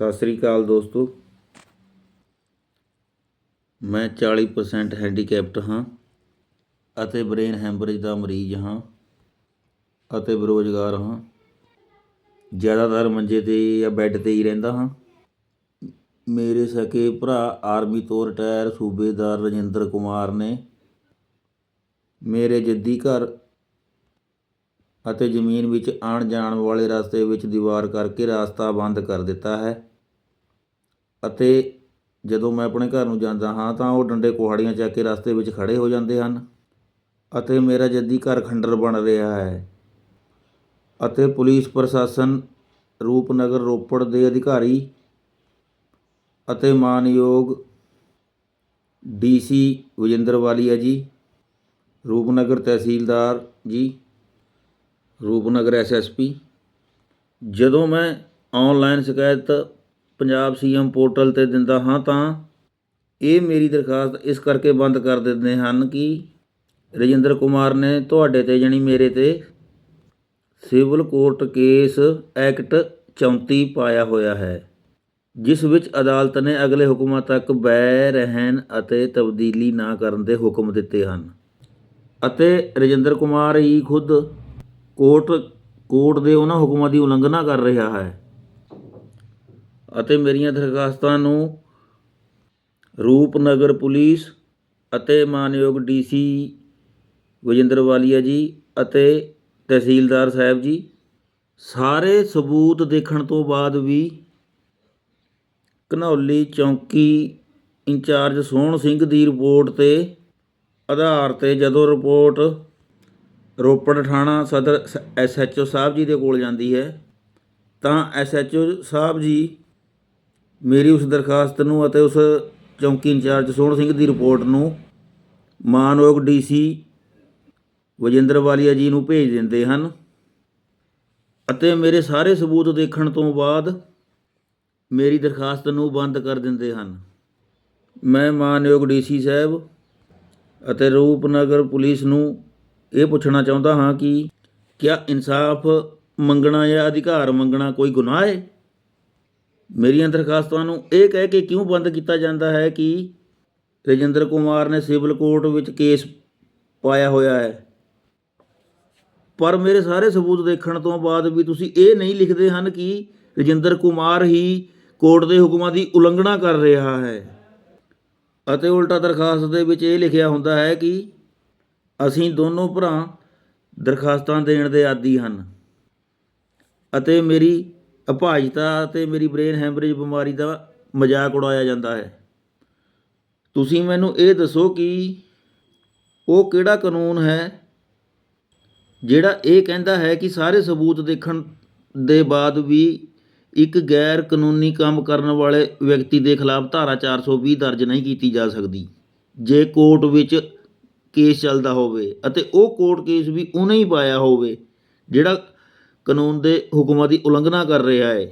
ਸਤਿ ਸ੍ਰੀ ਅਕਾਲ ਦੋਸਤੋ। ਮੈਂ 40% ਹੈਂਡੀਕੈਪਟ ਹਾਂ ਅਤੇ ਬ੍ਰੇਨ ਹੈਮਰੇਜ ਦਾ ਮਰੀਜ਼ ਹਾਂ ਅਤੇ ਬੇਰੁਜ਼ਗਾਰ ਹਾਂ। ਜ਼ਿਆਦਾਤਰ ਮੰਜੇ ਤੇ ਜਾਂ ਬੈੱਡ ਤੇ ਹੀ ਰਹਿੰਦਾ ਹਾਂ। ਮੇਰੇ ਸਕੇ ਭਰਾ ਆਰਮੀ ਤੋਂ ਰਿਟਾਇਰ ਸੂਬੇਦਾਰ ਰਜਿੰਦਰ ਕੁਮਾਰ ਨੇ ਮੇਰੇ ਜੱਦੀ ਘਰ ਅਤੇ ਜ਼ਮੀਨ ਵਿੱਚ ਆਉਣ ਜਾਣ ਵਾਲੇ ਰਸਤੇ ਵਿੱਚ ਦੀਵਾਰ ਕਰਕੇ ਰਸਤਾ ਬੰਦ ਕਰ ਦਿੱਤਾ ਹੈ। ਅਤੇ ਜਦੋਂ ਮੈਂ ਆਪਣੇ ਘਰ ਨੂੰ ਜਾਂਦਾ ਹਾਂ ਤਾਂ ਉਹ ਡੰਡੇ ਕੁਹਾੜੀਆਂ ਚੱਕ ਕੇ ਰਸਤੇ ਵਿੱਚ ਖੜੇ ਹੋ ਜਾਂਦੇ ਹਨ ਅਤੇ ਮੇਰਾ ਜੱਦੀ ਘਰ ਖੰਡਰ ਬਣ ਰਿਹਾ ਹੈ ਅਤੇ ਪੁਲਿਸ ਪ੍ਰਸ਼ਾਸਨ, ਰੂਪਨਗਰ ਰੋਪੜ ਦੇ ਅਧਿਕਾਰੀ ਅਤੇ ਮਾਨਯੋਗ ਡੀਸੀ ਵਿਜੇਂਦਰ ਵਾਲੀਆ ਜੀ, ਰੂਪਨਗਰ ਤਹਿਸੀਲਦਾਰ ਜੀ ਰੂਪਨਗਰ ਐਸਐਸਪੀ ਜਦੋਂ ਮੈਂ ਆਨਲਾਈਨ ਸ਼ਿਕਾਇਤ ਪੰਜਾਬ ਸੀਐਮ ਪੋਰਟਲ ਤੇ ਦਿੰਦਾ ਹਾਂ ਤਾਂ ਇਹ ਮੇਰੀ ਦਰਖਾਸਤ ਇਸ ਕਰਕੇ ਬੰਦ ਕਰ ਦਿੰਦੇ ਹਨ ਕਿ ਰਜਿੰਦਰ ਕੁਮਾਰ ਨੇ ਤੁਹਾਡੇ ਤੇ ਜਾਣੀ ਮੇਰੇ ਤੇ ਸਿਵਲ ਕੋਰਟ ਕੇਸ ਐਕਟ 34 ਪਾਇਆ ਹੋਇਆ ਹੈ, ਜਿਸ ਵਿੱਚ ਅਦਾਲਤ ਨੇ ਅਗਲੇ ਹੁਕਮਾਂ ਤੱਕ ਬੈ ਰਹਿਣ ਅਤੇ ਤਬਦੀਲੀ ਨਾ ਕਰਨ ਦੇ ਹੁਕਮ ਦਿੱਤੇ ਹਨ। ਅਤੇ ਰਜਿੰਦਰ ਕੁਮਾਰ ਹੀ ਖੁਦ ਕੋਰਟ ਕੋਰਟ ਦੇ ਉਹਨਾਂ ਹੁਕਮਾਂ ਦੀ ਉਲੰਘਣਾ ਕਰ ਰਿਹਾ ਹੈ। ਅਤੇ ਮੇਰੀਆਂ ਦਰਖਾਸਤਾਂ ਨੂੰ ਰੂਪਨਗਰ ਪੁਲਿਸ ਅਤੇ ਮਾਨਯੋਗ ਡੀਸੀ ਵਜਿੰਦਰ ਵਾਲੀਆ ਜੀ ਅਤੇ ਤਹਿਸੀਲਦਾਰ ਸਾਹਿਬ ਜੀ, ਸਾਰੇ ਸਬੂਤ ਦੇਖਣ ਤੋਂ ਬਾਅਦ ਵੀ ਘਨੌਲੀ ਚੌਂਕੀ ਇੰਚਾਰਜ ਸੋਹਣ ਸਿੰਘ ਦੀ ਰਿਪੋਰਟ ਤੇ ਆਧਾਰ ਤੇ ਜਦੋਂ ਰਿਪੋਰਟ ਰੋਪੜ ਥਾਣਾ ਸਦਰ ਐਸਐਚਓ ਸਾਹਿਬ ਜੀ ਦੇ ਕੋਲ ਜਾਂਦੀ ਹੈ। ਤਾਂ ਐਸਐਚਓ ਸਾਹਿਬ ਜੀ ਮੇਰੀ ਉਸ ਦਰਖਾਸਤ ਨੂੰ ਅਤੇ ਉਸ ਚੌਂਕੀ ਇੰਚਾਰਜ ਸੋਹਣ ਸਿੰਘ ਦੀ ਰਿਪੋਰਟ ਨੂੰ ਮਾਨਯੋਗ ਡੀਸੀ ਵਜਿੰਦਰ ਵਾਲੀਆ ਜੀ ਨੂੰ ਭੇਜ ਦਿੰਦੇ ਹਨ ਅਤੇ ਮੇਰੇ ਸਾਰੇ ਸਬੂਤ ਦੇਖਣ ਤੋਂ ਬਾਅਦ ਮੇਰੀ ਦਰਖਾਸਤ ਨੂੰ ਬੰਦ ਕਰ ਦਿੰਦੇ ਹਨ। ਮੈਂ ਮਾਨਯੋਗ ਡੀਸੀ ਸਾਹਿਬ ਅਤੇ ਰੂਪਨਗਰ ਪੁਲਿਸ ਨੂੰ ਇਹ ਪੁੱਛਣਾ ਚਾਹੁੰਦਾ ਹਾਂ ਕਿ ਕਿਆ ਇਨਸਾਫ ਮੰਗਣਾ ਜਾਂ ਅਧਿਕਾਰ ਮੰਗਣਾ ਕੋਈ ਗੁਨਾਹ ਹੈ? ਮੇਰੀਆਂ ਦਰਖਾਸਤਾਂ ਨੂੰ ਇਹ ਕਹਿ ਕੇ ਕਿਉਂ ਬੰਦ ਕੀਤਾ ਜਾਂਦਾ ਹੈ ਕਿ ਰਜਿੰਦਰ ਕੁਮਾਰ ਨੇ ਸਿਵਲ ਕੋਰਟ ਵਿੱਚ ਕੇਸ ਪਾਇਆ ਹੋਇਆ ਹੈ? ਪਰ ਮੇਰੇ ਸਾਰੇ ਸਬੂਤ ਦੇਖਣ ਤੋਂ ਬਾਅਦ ਵੀ ਤੁਸੀਂ ਇਹ ਨਹੀਂ ਲਿਖਦੇ ਹਨ ਕਿ ਰਜਿੰਦਰ ਕੁਮਾਰ ਹੀ ਕੋਰਟ ਦੇ ਹੁਕਮਾਂ ਦੀ ਉਲੰਘਣਾ ਕਰ ਰਿਹਾ ਹੈ। ਅਤੇ ਉਲਟਾ ਦਰਖਾਸਤ ਦੇ ਵਿੱਚ ਇਹ ਲਿਖਿਆ ਹੁੰਦਾ ਹੈ ਕਿ ਅਸੀਂ ਦੋਨੋਂ ਭਰਾ ਦਰਖਾਸਤਾਂ ਦੇਣ ਦੇ ਆਦੀ ਹਨ। ਅਤੇ ਮੇਰੀ ਅਪਾਹਜਤਾ ਅਤੇ ਮੇਰੀ ਬ੍ਰੇਨ ਹੈਮਰੇਜ ਬਿਮਾਰੀ ਦਾ ਮਜ਼ਾਕ ਉਡਾਇਆ ਜਾਂਦਾ ਹੈ। ਤੁਸੀਂ ਮੈਨੂੰ ਇਹ ਦੱਸੋ ਕਿ ਉਹ ਕਿਹੜਾ ਕਾਨੂੰਨ ਹੈ ਜਿਹੜਾ ਇਹ ਕਹਿੰਦਾ ਹੈ ਕਿ ਸਾਰੇ ਸਬੂਤ ਦੇਖਣ ਦੇ ਬਾਅਦ ਵੀ ਇੱਕ ਗੈਰ ਕਾਨੂੰਨੀ ਕੰਮ ਕਰਨ ਵਾਲੇ ਵਿਅਕਤੀ ਦੇ ਖਿਲਾਫ ਧਾਰਾ 420 ਦਰਜ ਨਹੀਂ ਕੀਤੀ ਜਾ ਸਕਦੀ। ਜੇ ਕੋਰਟ ਵਿੱਚ ਕੇਸ ਚੱਲਦਾ ਹੋਵੇ ਅਤੇ ਉਹ ਕੋਰਟ ਕੇਸ ਵੀ ਉਹਨੇ ਹੀ ਪਾਇਆ ਹੋਵੇ, ਜਿਹੜਾ ਕਾਨੂੰਨ ਦੇ ਹੁਕਮਾਂ ਦੀ ਉਲੰਘਣਾ ਕਰ ਰਿਹਾ ਹੈ।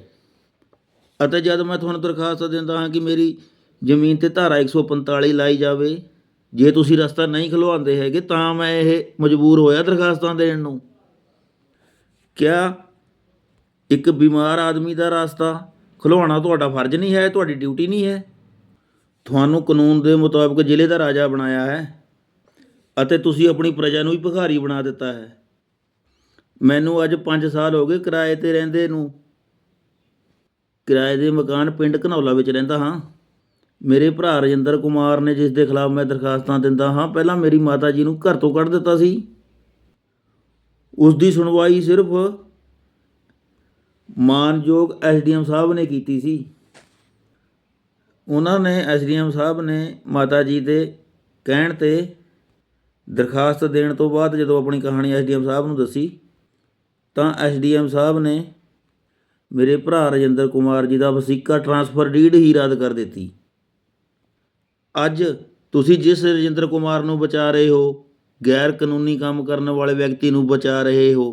ਅਤੇ ਜਦ ਮੈਂ ਤੁਹਾਨੂੰ ਦਰਖਾਸਤ ਦਿੰਦਾ ਹਾਂ ਕਿ ਮੇਰੀ ਜ਼ਮੀਨ ਤੇ ਧਾਰਾ 145 ਲਾਈ ਜਾਵੇ, ਜੇ ਤੁਸੀਂ ਰਸਤਾ ਨਹੀਂ ਖਲਵਾਉਂਦੇ ਹੈਗੇ, ਤਾਂ ਮੈਂ ਇਹ ਮਜਬੂਰ ਹੋਇਆ ਦਰਖਾਸਤਾਂ ਦੇਣ ਨੂੰ। ਕਿਆ ਇੱਕ ਬਿਮਾਰ ਆਦਮੀ ਦਾ ਰਸਤਾ ਖਲਵਾਉਣਾ ਤੁਹਾਡਾ ਫਰਜ਼ ਨਹੀਂ ਹੈ, ਤੁਹਾਡੀ ਡਿਊਟੀ ਨਹੀਂ ਹੈ? ਤੁਹਾਨੂੰ ਕਾਨੂੰਨ ਦੇ ਮੁਤਾਬਕ ਜ਼ਿਲ੍ਹੇ ਦਾ ਰਾਜਾ ਬਣਾਇਆ ਹੈ। ਅਤੇ ਤੁਸੀਂ ਆਪਣੀ ਪ੍ਰਜਾ ਨੂੰ ਵੀ ਭਿਖਾਰੀ ਬਣਾ ਦਿੱਤਾ ਹੈ। ਮੈਨੂੰ ਅੱਜ 5 ਸਾਲ ਹੋ ਗਏ ਕਿਰਾਏ ਤੇ ਰਹਿੰਦੇ ਨੂੰ। ਕਿਰਾਏ ਦੇ ਮਕਾਨ ਪਿੰਡ ਘਨੌਲਾ ਵਿੱਚ ਰਹਿੰਦਾ ਹਾਂ। ਮੇਰੇ ਭਰਾ ਰਜਿੰਦਰ ਕੁਮਾਰ ਨੇ ਜਿਸ ਦੇ ਖਿਲਾਫ ਮੈਂ ਦਰਖਾਸਤਾਂ ਦਿੰਦਾ ਹਾਂ, ਪਹਿਲਾਂ ਮੇਰੀ ਮਾਤਾ ਜੀ ਨੂੰ ਘਰ ਤੋਂ ਕੱਢ ਦਿੱਤਾ ਸੀ। ਉਸ ਦੀ ਸੁਣਵਾਈ ਸਿਰਫ ਮਾਨਯੋਗ ਐਸਡੀਐਮ ਸਾਹਿਬ ਨੇ ਕੀਤੀ ਸੀ। ਉਹਨਾਂ ਨੇ ਐਸਡੀਐਮ ਸਾਹਿਬ ਨੇ ਮਾਤਾ ਜੀ ਦੇ ਕਹਿਣ ਤੇ ਦਰਖਾਸਤ ਦੇਣ ਤੋਂ ਬਾਅਦ ਜਦੋਂ ਆਪਣੀ ਕਹਾਣੀ ਐਸਡੀਐਮ ਸਾਹਿਬ ਨੂੰ ਦੱਸੀ, ਤਾਂ ਐਸਡੀਐਮ ਸਾਹਿਬ ਨੇ ਮੇਰੇ ਭਰਾ ਰਜਿੰਦਰ ਕੁਮਾਰ ਜੀ ਦਾ ਵਸੀਕਾ ਟਰਾਂਸਫਰ ਡੀਡ ਹੀ ਰੱਦ ਕਰ ਦਿੱਤੀ। ਅੱਜ ਤੁਸੀਂ ਜਿਸ ਰਜਿੰਦਰ ਕੁਮਾਰ ਨੂੰ ਬਚਾ ਰਹੇ ਹੋ, ਗੈਰ ਕਾਨੂੰਨੀ ਕੰਮ ਕਰਨ ਵਾਲੇ ਵਿਅਕਤੀ ਨੂੰ ਬਚਾ ਰਹੇ ਹੋ,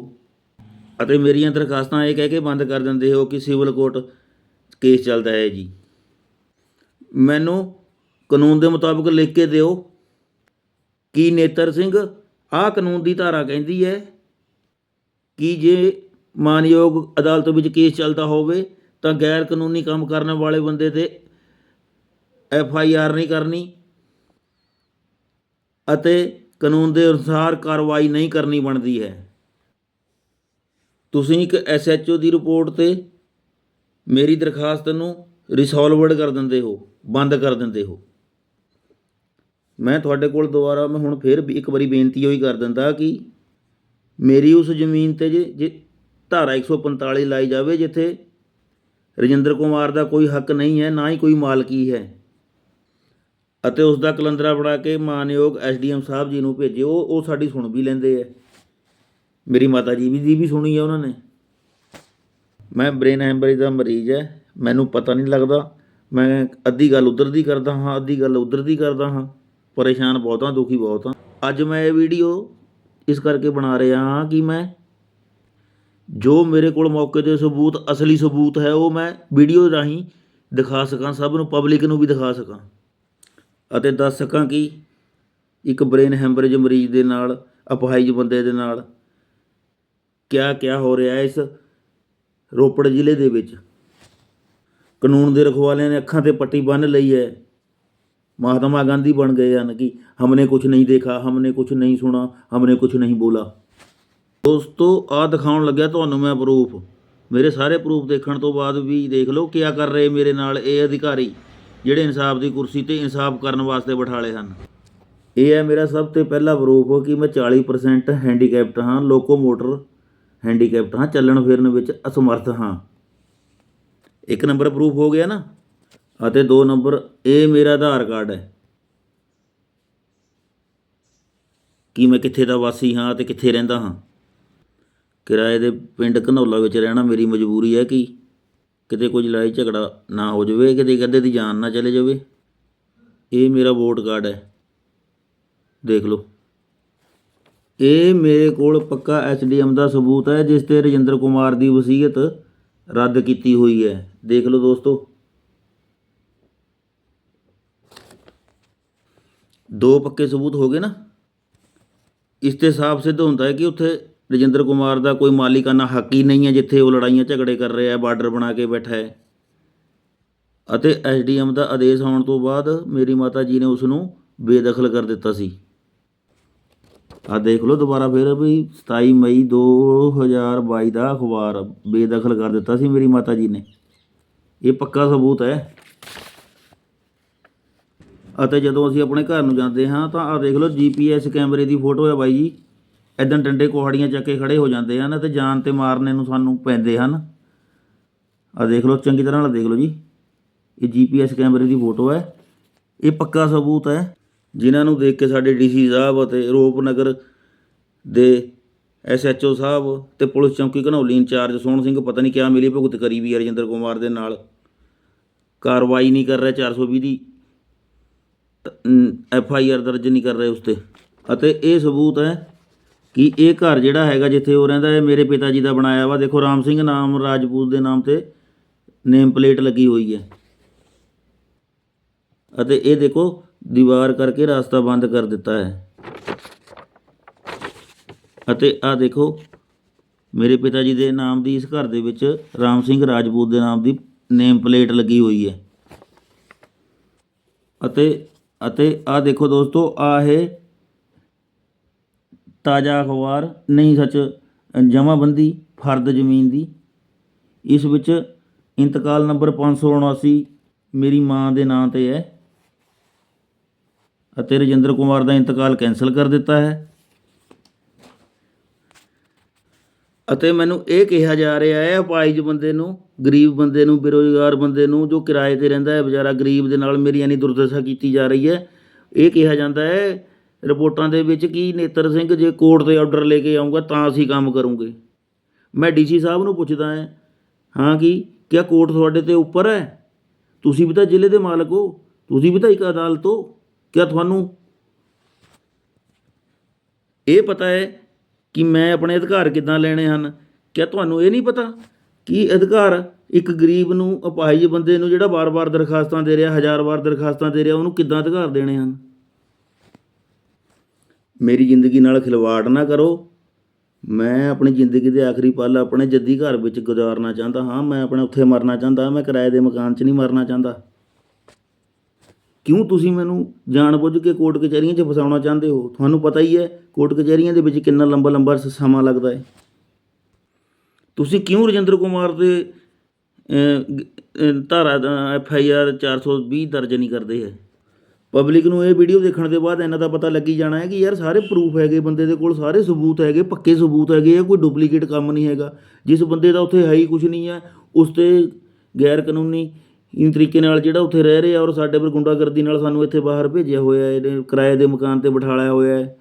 ਅਤੇ ਮੇਰੀਆਂ ਦਰਖਾਸਤਾਂ ਇਹ ਕਹਿ ਕੇ ਬੰਦ ਕਰ ਦਿੰਦੇ ਹੋ ਕਿ ਸਿਵਲ ਕੋਰਟ ਕੇਸ ਚੱਲਦਾ ਹੈ ਜੀ। ਮੈਨੂੰ ਕਾਨੂੰਨ ਦੇ ਮੁਤਾਬਕ ਲਿਖ ਕੇ ਦਿਓ ਕੀ ਨੇਤਰ ਸਿੰਘ ਆਹ ਕਾਨੂੰਨ ਦੀ ਧਾਰਾ ਕਹਿੰਦੀ ਹੈ ਕਿ ਜੇ ਮਾਨਯੋਗ ਅਦਾਲਤ ਵਿੱਚ ਕੇਸ ਚੱਲਦਾ ਹੋਵੇ ਤਾਂ ਗੈਰ ਕਾਨੂੰਨੀ ਕੰਮ ਕਰਨ ਵਾਲੇ ਬੰਦੇ ਤੇ ਐਫ ਆਈ ਆਰ ਨਹੀਂ ਕਰਨੀ ਅਤੇ ਕਾਨੂੰਨ ਦੇ ਅਨੁਸਾਰ ਕਾਰਵਾਈ ਨਹੀਂ ਕਰਨੀ ਬਣਦੀ ਹੈ। ਤੁਸੀਂ ਇੱਕ ਐਸ ਐਚ ਓ ਦੀ ਰਿਪੋਰਟ ਤੇ ਮੇਰੀ ਦਰਖਾਸਤ ਨੂੰ ਰਿਸੋਲਵਡ ਕਰ ਦਿੰਦੇ ਹੋ, ਬੰਦ ਕਰ ਦਿੰਦੇ ਹੋ। ਮੈਂ ਤੁਹਾਡੇ ਕੋਲ ਦੁਬਾਰਾ ਮੈਂ ਹੁਣ ਫਿਰ ਵੀ ਇੱਕ ਵਾਰੀ ਬੇਨਤੀ ਹੋਈ ਕਰ ਦਿੰਦਾ ਕਿ ਮੇਰੀ ਉਸ ਜ਼ਮੀਨ ਤੇ ਜੇ ਜੇ ਧਾਰਾ 145 ਲਾਈ ਜਾਵੇ ਜਿੱਥੇ ਰਜਿੰਦਰ ਕੁਮਾਰ ਦਾ ਕੋਈ ਹੱਕ ਨਹੀਂ ਹੈ, ਨਾ ਹੀ ਕੋਈ ਮਾਲਕੀ ਹੈ ਅਤੇ ਉਸ ਦਾ ਕਲੰਦਰਾ ਬਣਾ ਕੇ ਮਾਨਯੋਗ ਐਸਡੀਐਮ ਸਾਹਿਬ ਜੀ ਨੂੰ ਭੇਜਿਓ ਉਹ ਸਾਡੀ ਸੁਣ ਵੀ ਲੈਂਦੇ ਆ। ਮੇਰੀ ਮਾਤਾ ਜੀ ਵੀ, ਦੀ ਵੀ ਸੁਣੀ ਹੈ ਉਹਨਾਂ ਨੇ। ਮੈਂ ਬ੍ਰੇਨ ਹੈਮਰੇਜ ਦਾ ਮਰੀਜ਼ ਹੈ ਮੈਨੂੰ ਪਤਾ ਨਹੀਂ ਲੱਗਦਾ। ਮੈਂ ਅੱਧੀ ਗੱਲ ਉਧਰ ਦੀ ਕਰਦਾ ਹਾਂ, ਅੱਧੀ ਗੱਲ ਉਧਰ ਦੀ ਕਰਦਾ ਹਾਂ। ਪਰੇਸ਼ਾਨ ਬਹੁਤ ਹਾਂ, ਦੁਖੀ ਬਹੁਤ ਹਾਂ। ਅੱਜ ਮੈਂ ਇਹ ਵੀਡੀਓ ਇਸ ਕਰਕੇ ਬਣਾ ਰਿਹਾ ਹਾਂ ਕਿ ਮੈਂ ਜੋ ਮੇਰੇ ਕੋਲ ਮੌਕੇ ਤੇ ਸਬੂਤ, ਅਸਲੀ ਸਬੂਤ ਹੈ, ਉਹ ਮੈਂ ਵੀਡੀਓ ਰਾਹੀਂ ਦਿਖਾ ਸਕਾਂ, ਸਭ ਨੂੰ ਪਬਲਿਕ ਨੂੰ ਵੀ ਦਿਖਾ ਸਕਾਂ। ਅਤੇ ਦੱਸ ਸਕਾਂ ਕਿ ਇੱਕ ਬ੍ਰੇਨ ਹੈਮਰੇਜ ਮਰੀਜ਼ ਦੇ ਨਾਲ, ਅਪਾਹਿਜ ਬੰਦੇ ਦੇ ਨਾਲ ਕਿਆ ਕਿਆ ਹੋ ਰਿਹਾ ਹੈ ਇਸ ਰੋਪੜ ਜ਼ਿਲ੍ਹੇ ਦੇ ਵਿੱਚ। ਕਾਨੂੰਨ ਦੇ ਰਖਵਾਲਿਆਂ ਨੇ ਅੱਖਾਂ ਤੇ ਪੱਟੀ ਬੰਨ੍ਹ ਲਈ ਹੈ। महात्मा गांधी बन गए यानी कि हमने कुछ नहीं देखा हमने कुछ नहीं सुना हमने कुछ नहीं बोला ਦੋਸਤੋ ਆ ਦਿਖਾਉਣ ਲੱਗਿਆ ਤੁਹਾਨੂੰ ਮੈਂ ਪ੍ਰੂਫ ਮੇਰੇ ਸਾਰੇ ਪ੍ਰੂਫ ਦੇਖਣ ਤੋਂ ਬਾਅਦ ਵੀ ਦੇਖ ਲਓ ਕਿਆ ਕਰ ਰਹੇ ਮੇਰੇ ਨਾਲ ਇਹ ਅਧਿਕਾਰੀ ਜਿਹੜੇ ਇਨਸਾਫ ਦੀ ਕੁਰਸੀ ਤੇ ਇਨਸਾਫ ਕਰਨ ਵਾਸਤੇ ਬਿਠਾਲੇ ਹਨ ਇਹ ਹੈ ਮੇਰਾ ਸਭ ਤੋਂ ਪਹਿਲਾ ਪ੍ਰੂਫ ਕਿ ਮੈਂ 40% ਹੈਂਡੀਕੈਪਟ ਹਾਂ ਲੋਕੋਮੋਟਰ ਹੈਂਡੀਕੈਪਟ ਹਾਂ ਚੱਲਣ ਫਿਰਨ ਵਿੱਚ ਅਸਮਰਥ ਹਾਂ ਇੱਕ ਨੰਬਰ ਪ੍ਰੂਫ ਹੋ ਗਿਆ ਨਾ ਅਤੇ ਦੋ ਨੰਬਰ, ਇਹ ਮੇਰਾ ਆਧਾਰ ਕਾਰਡ ਹੈ। ਕਿ ਮੈਂ ਕਿੱਥੇ ਦਾ ਵਾਸੀ ਹਾਂ ਤੇ ਕਿੱਥੇ ਰਹਿੰਦਾ ਹਾਂ? ਕਿਰਾਏ ਦੇ ਪਿੰਡ ਘਨੌਲਾ ਵਿੱਚ ਰਹਿਣਾ ਮੇਰੀ ਮਜਬੂਰੀ ਹੈ ਕਿ ਕਿਤੇ ਕੋਈ ਲੜਾਈ ਝਗੜਾ ਨਾ ਹੋ ਜਾਵੇ, ਕਿਤੇ ਕਦੇ ਦੀ ਜਾਨ ਨਾ ਚਲੇ ਜਾਵੇ। ਇਹ ਮੇਰਾ ਵੋਟ ਕਾਰਡ ਹੈ। ਦੇਖ ਲਓ। ਇਹ ਮੇਰੇ ਕੋਲ ਪੱਕਾ ਐਚਡੀਐਮ ਦਾ ਸਬੂਤ ਹੈ, ਜਿਸ ਤੇ ਰਜਿੰਦਰ ਕੁਮਾਰ ਦੀ ਵਸੀਅਤ ਰੱਦ ਕੀਤੀ ਹੋਈ ਹੈ। ਦੇਖ ਲਓ ਦੋਸਤੋ। ਦੋ ਪੱਕੇ ਸਬੂਤ ਹੋ ਗਏ ਨਾ? ਇਸ ਤੇ ਸਾਫ਼ ਸਿੱਧ ਹੁੰਦਾ ਹੈ ਕਿ ਉੱਥੇ ਰਜਿੰਦਰ ਕੁਮਾਰ ਦਾ ਕੋਈ ਮਾਲਿਕਾਨਾ ਹੱਕ ਹੀ ਨਹੀਂ ਹੈ, ਜਿੱਥੇ ਉਹ ਲੜਾਈਆਂ ਝਗੜੇ ਕਰ ਰਿਹਾ ਹੈ, ਬਾਰਡਰ ਬਣਾ ਕੇ ਬੈਠਾ ਹੈ। ਅਤੇ ਐਸਡੀਐਮ ਦਾ ਆਦੇਸ਼ ਆਉਣ ਤੋਂ ਬਾਅਦ ਮੇਰੀ ਮਾਤਾ ਜੀ ਨੇ ਉਸ ਨੂੰ ਬੇਦਖਲ ਕਰ ਦਿੱਤਾ ਸੀ। ਆ ਦੇਖ ਲਓ ਦੁਬਾਰਾ ਫਿਰ ਵੀ 27 ਮਈ 2022 ਦਾ ਅਖਬਾਰ ਬੇਦਖਲ ਕਰ ਦਿੱਤਾ ਸੀ ਮੇਰੀ ਮਾਤਾ ਜੀ ਨੇ। ਇਹ ਪੱਕਾ ਸਬੂਤ ਹੈ। ਅਤੇ ਜਦੋਂ ਅਸੀਂ ਆਪਣੇ ਘਰ ਨੂੰ ਜਾਂਦੇ ਹਾਂ ਤਾਂ ਆ ਦੇਖ ਲਓ ਜੀਪੀਐਸ ਕੈਮਰੇ ਦੀ ਫੋਟੋ ਹੈ ਬਾਈ ਜੀ। ਐਦਾਂ ਡੰਡੇ ਕੋਹੜੀਆਂ ਚੱਕ ਕੇ ਖੜੇ ਹੋ ਜਾਂਦੇ ਹਨ ਤੇ ਜਾਨ ਤੇ ਮਾਰਨੇ ਨੂੰ ਸਾਨੂੰ ਪੈਂਦੇ ਹਨ। ਆ ਦੇਖ ਲਓ, ਚੰਗੀ ਤਰ੍ਹਾਂ ਨਾਲ ਦੇਖ ਲਓ ਜੀ। ਇਹ ਜੀਪੀਐਸ ਕੈਮਰੇ ਦੀ ਫੋਟੋ ਹੈ। ਇਹ ਪੱਕਾ ਸਬੂਤ ਹੈ। ਜਿਨ੍ਹਾਂ ਨੂੰ ਦੇਖ ਕੇ ਸਾਡੇ ਡੀਸੀ ਸਾਹਿਬ ਅਤੇ ਰੂਪਨਗਰ ਦੇ ਐਸਐਚਓ ਸਾਹਿਬ ਤੇ ਪੁਲਿਸ ਚੌਂਕੀ ਘਨੌਲੀ ਇੰਚਾਰਜ ਸੋਹਣ ਸਿੰਘ ਪਤਾ ਨਹੀਂ ਕਿਆ ਮਿਲੀ ਭੁਗਤ ਕਰੀ ਵੀ ਰਜਿੰਦਰ ਕੁਮਾਰ ਦੇ ਨਾਲ। ਕਾਰਵਾਈ ਨਹੀਂ ਕਰ ਰਿਹਾ 420 ਦੀ। ਐਫ ਆਈ ਆਰ ਦਰਜ ਨਹੀਂ ਕਰ ਰਹੇ ਉਸ ਤੇ। ਅਤੇ ਇਹ ਸਬੂਤ ਹੈ ਕਿ ਇਹ ਘਰ ਜਿਹੜਾ ਹੈਗਾ ਜਿੱਥੇ ਉਹ ਰਹਿੰਦਾ ਹੈ ਮੇਰੇ ਪਿਤਾ ਜੀ ਦਾ ਬਣਾਇਆ ਵਾ। ਦੇਖੋ, ਰਾਮ ਸਿੰਘ ਨਾਮ, ਰਾਜਪੂਤ ਦੇ ਨਾਮ ਤੇ ਨੇਮ ਪਲੇਟ ਲੱਗੀ ਹੋਈ ਹੈ। ਅਤੇ ਇਹ ਦੇਖੋ, ਦੀਵਾਰ ਕਰਕੇ ਰਸਤਾ ਬੰਦ ਕਰ ਦਿੱਤਾ ਹੈ। ਅਤੇ ਆ ਦੇਖੋ, ਮੇਰੇ ਪਿਤਾ ਜੀ ਦੇ ਨਾਮ ਦੀ ਇਸ ਘਰ ਦੇ ਵਿੱਚ ਰਾਮ ਸਿੰਘ, ਰਾਜਪੂਤ ਦੇ ਨਾਮ ਦੀ ਨੇਮ ਪਲੇਟ ਲੱਗੀ ਹੋਈ ਹੈ। ਅਤੇ ਅਤੇ ਆ ਦੇਖੋ ਦੋਸਤੋ ਆ ਇਹ ਤਾਜ਼ਾ ਅਖਬਾਰ ਨਹੀਂ ਸੱਚ, ਜਮਾਬੰਦੀ, ਫਰਦ ਜ਼ਮੀਨ ਦੀ। ਇਸ ਵਿੱਚ ਇੰਤਕਾਲ ਨੰਬਰ 579 ਮੇਰੀ ਮਾਂ ਦੇ ਨਾਂ ਤੇ ਹੈ ਅਤੇ ਰਜਿੰਦਰ ਕੁਮਾਰ ਦਾ ਇੰਤਕਾਲ ਕੈਂਸਲ ਕਰ ਦਿੱਤਾ ਹੈ। ਅਤੇ ਮੈਨੂੰ ਇਹ ਕਿਹਾ ਜਾ ਰਿਹਾ ਹੈ ਅਪਾਇਜ ਬੰਦੇ ਨੂੰ, ਗਰੀਬ ਬੰਦੇ ਨੂੰ, ਬੇਰੁਜ਼ਗਾਰ ਬੰਦੇ ਨੂੰ, ਜੋ ਕਿਰਾਏ ਤੇ ਰਹਿੰਦਾ ਹੈ, ਵਿਚਾਰਾ ਗਰੀਬ ਦੇ ਨਾਲ ਮੇਰੀ ਇੰਨੀ ਦੁਰਦਸ਼ਾ ਕੀਤੀ ਜਾ ਰਹੀ ਹੈ। ਇਹ ਕਿਹਾ ਜਾਂਦਾ ਹੈ, ਰਿਪੋਰਟਾਂ ਦੇ ਵਿੱਚ ਕਿ ਨੇਤਰ ਸਿੰਘ ਜੇ ਕੋਰਟ ਦੇ ਆਰਡਰ ਲੈ ਕੇ ਆਊਗਾ, ਤਾਂ ਅਸੀਂ ਕੰਮ ਕਰੂੰਗੇ। ਮੈਂ ਡੀਸੀ ਸਾਹਿਬ ਨੂੰ ਪੁੱਛਦਾ ਹਾਂ ਹਾਂ ਕਿ, ਕਿਆ ਕੋਰਟ ਤੁਹਾਡੇ ਤੇ ਉੱਪਰ ਹੈ? ਤੁਸੀਂ ਵੀ ਤਾਂ ਜ਼ਿਲ੍ਹੇ ਦੇ ਮਾਲਕ ਹੋ, ਤੁਸੀਂ ਵੀ ਤਾਂ ਇੱਕ ਅਦਾਲਤ ਹੋ, ਕਿਆ ਤੁਹਾਨੂੰ? ਇਹ ਪਤਾ ਹੈ ਕਿ ਮੈਂ ਆਪਣੇ ਅਧਿਕਾਰ ਕਿੱਦਾਂ ਲੈਣੇ ਹਨ? ਕਿਆ ਤੁਹਾਨੂੰ ਇਹ ਨਹੀਂ ਪਤਾ ਕਿ ਅਧਿਕਾਰ ਇੱਕ ਗਰੀਬ ਨੂੰ, ਅਪਾਹਿਜ ਬੰਦੇ ਨੂੰ ਜਿਹੜਾ ਵਾਰ-ਵਾਰ ਦਰਖਾਸਤਾਂ ਦੇ ਰਿਹਾ ਹਜ਼ਾਰ ਵਾਰ ਦਰਖਾਸਤਾਂ ਦੇ ਰਿਹਾ, ਉਹਨੂੰ ਕਿੱਦਾਂ ਅਧਿਕਾਰ ਦੇਣੇ ਹਨ? ਮੇਰੀ ਜ਼ਿੰਦਗੀ ਨਾਲ ਖਿਲਵਾੜ ਨਾ ਕਰੋ। ਮੈਂ ਆਪਣੀ ਜ਼ਿੰਦਗੀ ਦੇ ਆਖਰੀ ਪਲ ਆਪਣੇ ਜੱਦੀ ਘਰ ਵਿੱਚ ਗੁਜ਼ਾਰਨਾ ਚਾਹੁੰਦਾ ਹਾਂ। ਮੈਂ ਆਪਣੇ ਉੱਥੇ ਮਰਨਾ ਚਾਹੁੰਦਾ। ਮੈਂ ਕਿਰਾਏ ਦੇ ਮਕਾਨ 'ਚ ਨਹੀਂ ਮਰਨਾ ਚਾਹੁੰਦਾ। ਕਿਉਂ ਤੁਸੀਂ ਮੈਨੂੰ ਜਾਣਬੁੱਝ ਕੇ ਕੋਰਟ ਕਚਹਿਰੀਆਂ 'ਚ ਫਸਾਉਣਾ ਚਾਹੁੰਦੇ ਹੋ? ਤੁਹਾਨੂੰ ਪਤਾ ਹੀ ਹੈ ਕੋਰਟ ਕਚਹਿਰੀਆਂ ਦੇ ਵਿੱਚ ਕਿੰਨਾ ਲੰਬਾ ਲੰਬਾ ਸ- ਸਮਾਂ ਲੱਗਦਾ ਹੈ। ਤੁਸੀਂ ਕਿਉਂ ਰਜਿੰਦਰ ਕੁਮਾਰ ਦੇ ਅਹ, ਗ- ਅਹ, ਧਾਰਾ ਐਫ ਆਈ ਆਰ 420 ਦਰਜ ਨਹੀਂ ਕਰਦੇ ਹੈ? ਪਬਲਿਕ ਨੂੰ ਇਹ ਵੀਡੀਓ ਦੇਖਣ ਦੇ ਬਾਅਦ ਇਹਨਾਂ ਦਾ ਪਤਾ ਲੱਗੀ ਜਾਣਾ ਹੈ ਕਿ ਯਾਰ ਸਾਰੇ ਪ੍ਰੂਫ ਹੈਗੇ ਬੰਦੇ ਦੇ ਕੋਲ ਸਾਰੇ ਸਬੂਤ ਹੈਗੇ ਪੱਕੇ ਸਬੂਤ ਹੈਗੇ ਆ ਕੋਈ ਡੁਪਲੀਕੇਟ ਕੰਮ ਨਹੀਂ ਹੈਗਾ। ਜਿਸ ਬੰਦੇ ਦਾ ਉੱਥੇ ਹੈ ਹੀ ਕੁਝ ਨਹੀਂ ਹੈ ਉਸ ਤੇ ਗੈਰ ਕਾਨੂੰਨੀ ਇਨ ਤਰੀਕੇ ਨਾਲ ਜਿਹੜਾ ਉੱਥੇ ਰਹਿ ਰਿਹਾ ਔਰ ਸਾਡੇ ਪਰ ਗੁੰਡਾਗਰਦੀ ਨਾਲ ਸਾਨੂੰ ਇੱਥੇ ਬਾਹਰ ਭੇਜਿਆ ਹੋਇਆ ਇਹਨੇ ਕਿਰਾਏ ਦੇ ਮਕਾਨ ਤੇ ਬਿਠਾਲਿਆ ਹੋਇਆ ਹੈ।